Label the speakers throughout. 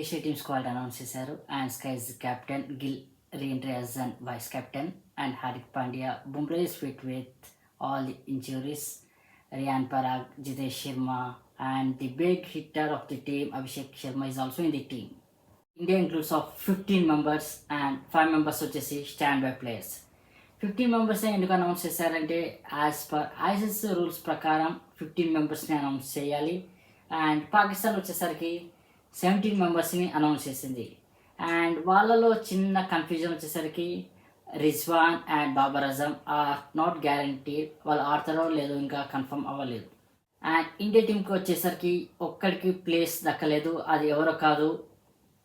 Speaker 1: Asia team squad announce చేశారు. And SKY's captain Gill reentry as an vice captain and Hardik Pandya Bumrah is fit with all the injuries. Riyan Parag Jitesh Sharma and the big hitter of the team Abhishek Sharma is also in the team India includes of fifteen members and five members వచ్చేసి stand by players fifteen members ఎందుకు announce చేశారంటే as per ICC's rules ప్రకారం fifteen మెంబర్స్ని announce చేయాలి. And Pakistan వచ్చేసరికి seventeen మెంబర్స్ని announce చేసింది. And వాళ్ళలో చిన్న కన్ఫ్యూజన్ వచ్చేసరికి Rizwan and Babar Azam are not guarantee వాళ్ళు ఆడతారో లేదో ఇంకా కన్ఫర్మ్ అవ్వలేదు. అండ్ ఇండియా టీంకి వచ్చేసరికి ఒక్కడికి ప్లేస్ దక్కలేదు. అది ఎవరో కాదు.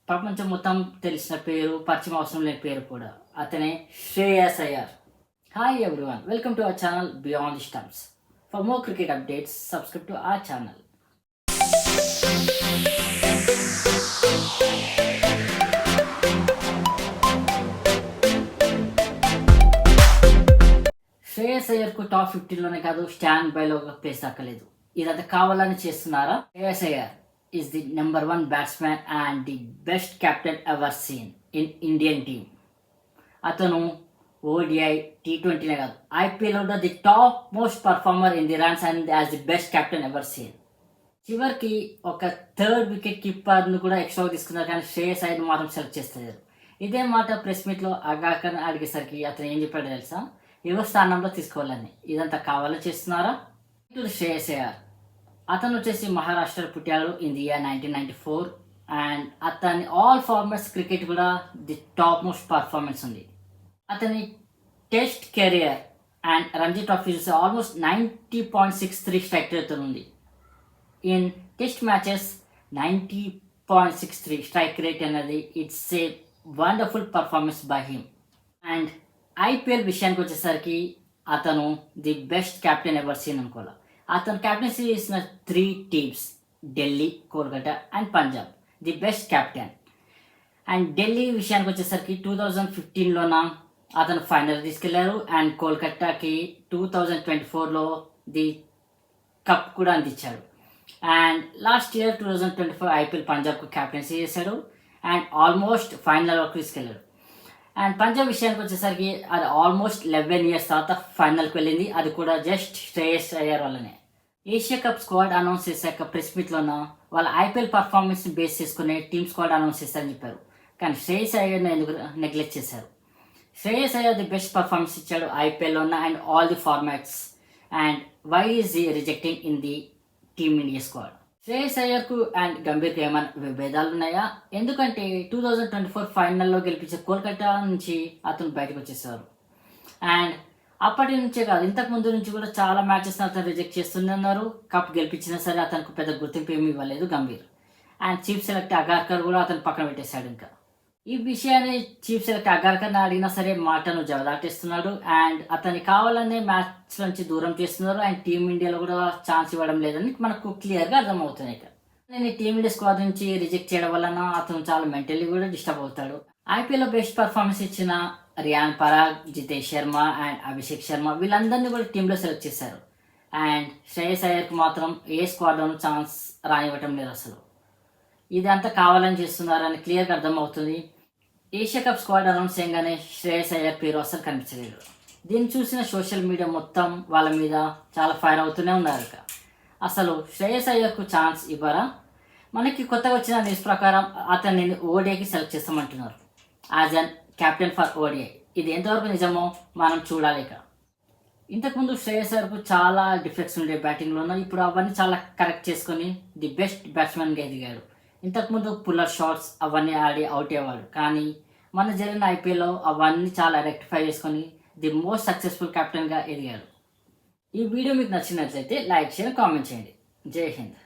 Speaker 1: ప్రపంచం మొత్తం తెలిసిన పేరు పరిచయం అవసరం లేని పేరు కూడా. అతనే Shreyas Iyer. Hi everyone welcome to our channel beyond stumps for more cricket updates subscribe to our channel Shreyas అయ్యర్కు top ఫిఫ్టీన్లోనే కాదు స్టాండ్ బైలో ఒక ప్లేస్ దక్కలేదు. ఇదంతా కావాలని చేస్తున్నారా? Shreyas Iyer is the number one batsmen and the best captain ever seen in Indian team అతను ODI T ట్వంటీనే కాదు ఐపీఎల్ కూడా the top most performer in the runs and as the best captain ever seen చివరికి ఒక third wicket కీపర్ను కూడా extra తీసుకున్నారు కానీ శ్రేయస్ అయ్యర్ మాత్రం సెలెక్ట్ చేస్తారు ఇదే మాట ప్రెస్ మీట్లో అగాకర్ అడిగేసరికి అతను ఏం చెప్పాడు తెలుసా? యువ స్థానంలో తీసుకోవాలని. ఇదంతా కావాలో చేస్తున్నారా? టు శ్రేయస్ అతను వచ్చేసి మహారాష్ట్ర పుట్టాడు in the year nineteen ninety four and అతని ఆల్ ఫార్మర్స్ క్రికెట్ కూడా ది టాప్ మోస్ట్ పర్ఫార్మెన్స్ ఉంది. అతని test career and Ranji trophy చూస్తే almost ninety point six three strike rate ఉంది. In test matches ninety point six three strike rate అనేది it's a wonderful performance by him and IPL విషయానికి వచ్చేసరికి అతను the best captain ever seen అనుకోవాలి. అతను captaincy చేసిన three teams Delhi Kolkata and Punjab the best captain and Delhi విషయానికి వచ్చేసరికి two thousand ఫిఫ్టీన్లోన అతను ఫైనల్ తీసుకెళ్ళారు అండ్ కోల్కతాకి టూ థౌజండ్ ట్వంటీ ఫోర్లో ది కప్ కూడా అందించాడు. And last year two thousand twenty four IPL పంజాబ్కు captaincy చేశాడు అండ్ ఆల్మోస్ట్ ఫైనల్ వరకు తీసుకెళ్ళాడు అండ్ పంజాబ్ విషయానికి వచ్చేసరికి అది ఆల్మోస్ట్ లెవెన్ ఇయర్స్ తర్వాత ఫైనల్కి వెళ్ళింది. అది కూడా జస్ట్ శ్రేయస్ అయ్యార్ వల్లనే ఏషియా కప్ స్క్వాడ్ అనౌన్స్ చేశాక ప్రెస్ మీట్లోన వాళ్ళ ఐపీఎల్ పర్ఫార్మెన్స్ బేస్ చేసుకునే టీమ్ స్క్వాడ్ అనౌన్స్ చేస్తారని చెప్పారు. కానీ శ్రేయస్ అయ్యర్ని ఎందుకు నెగ్లెక్ట్ చేశారు? Shreyas Iyer the best performance ఇచ్చాడు ఐపీఎల్లోన and all the formats and why is rejecting in the team India squad Shreyas అయ్యర్కు and గంభీర్కి ఏమైనా విభేదాలు ఉన్నాయా ఎందుకంటే టూ థౌజండ్ ట్వంటీ ఫోర్ ఫైనల్లో గెలిపించే కోల్కతా నుంచి అతను బయటకు వచ్చేసారు అండ్ అప్పటి నుంచే కాదు ఇంతకు ముందు నుంచి కూడా చాలా మ్యాచెస్ అతను రిజెక్ట్ చేస్తున్నారు కప్ గెలిపించినా సరే అతనికి పెద్ద గుర్తింపు ఏమి ఇవ్వలేదు Gambhir. And chief select Agarkar కూడా అతను పక్కన పెట్టేశాడు ఇంకా. ఈ విషయాన్ని చీఫ్ సెలెక్ట్ అగార్కర్ని అడిగినా సరే మాటను జవదాటిస్తున్నాడు అండ్ అతని కావాలనే మ్యాచ్ నుంచి దూరం చేస్తున్నారు. అండ్ టీమిండియాలో కూడా ఛాన్స్ ఇవ్వడం లేదని మనకు క్లియర్గా అర్థమవుతుంది ఇక్కడ నేను టీమిండియా స్క్వాడ్ నుంచి రిజెక్ట్ చేయడం వలన అతను చాలా మెంటల్లీ కూడా డిస్టర్బ్ అవుతాడు. ఐపీఎల్లో బెస్ట్ పర్ఫార్మెన్స్ ఇచ్చిన రియాన్ పరాగ్ జితేష్ శర్మ అండ్ అభిషేక్ శర్మ వీళ్ళందరినీ కూడా టీంలో సెలెక్ట్ చేశారు. అండ్ శ్రేయస్ అయ్యర్కి మాత్రం ఏ స్క్వాడ్లోనూ ఛాన్స్ రానివ్వటం లేదు అసలు. ఇదంతా కావాలని చేస్తున్నారని క్లియర్గా అర్థమవుతుంది. ఏషియా కప్ స్క్వాడ్ అనౌన్స్ చేయగానే శ్రేయస్ అయ్యర్ పేరు అసలు కనిపించలేదు. దీన్ని చూసిన సోషల్ మీడియా మొత్తం వాళ్ళ మీద చాలా ఫైర్ అవుతూనే ఉన్నారు ఇక. అసలు శ్రేయస్ అయ్యర్కు ఛాన్స్ ఇవ్వరా? మనకి కొత్తగా వచ్చిన న్యూస్ ప్రకారం అతన్ని ఓడిఐకి select చేస్తామంటున్నారు. As an captain for ODI. ఇది ఎంతవరకు నిజమో మనం చూడాలి ఇక. ఇంతకుముందు శ్రేయస్ అయ్యర్కు చాలా డిఫెక్ట్స్ ఉండే బ్యాటింగ్లోనూ ఇప్పుడు అవన్నీ చాలా కరెక్ట్ చేసుకొని ది బెస్ట్ బ్యాట్స్మెన్గా ఎదిగాడు. ఇంతకుముందు పుల్లర్ షార్ట్స్ అవన్నీ ఆడి అవుట్ అయ్యేవాడు కానీ మన జరిగిన ఐపీఎల్లో అవన్నీ చాలా రెక్టిఫై చేసుకొని ది మోస్ట్ సక్సెస్ఫుల్ కెప్టెన్గా ఎదిగారు. ఈ వీడియో మీకు నచ్చినట్లయితే లైక్ చేయండి కామెంట్ చేయండి. జై హింద్.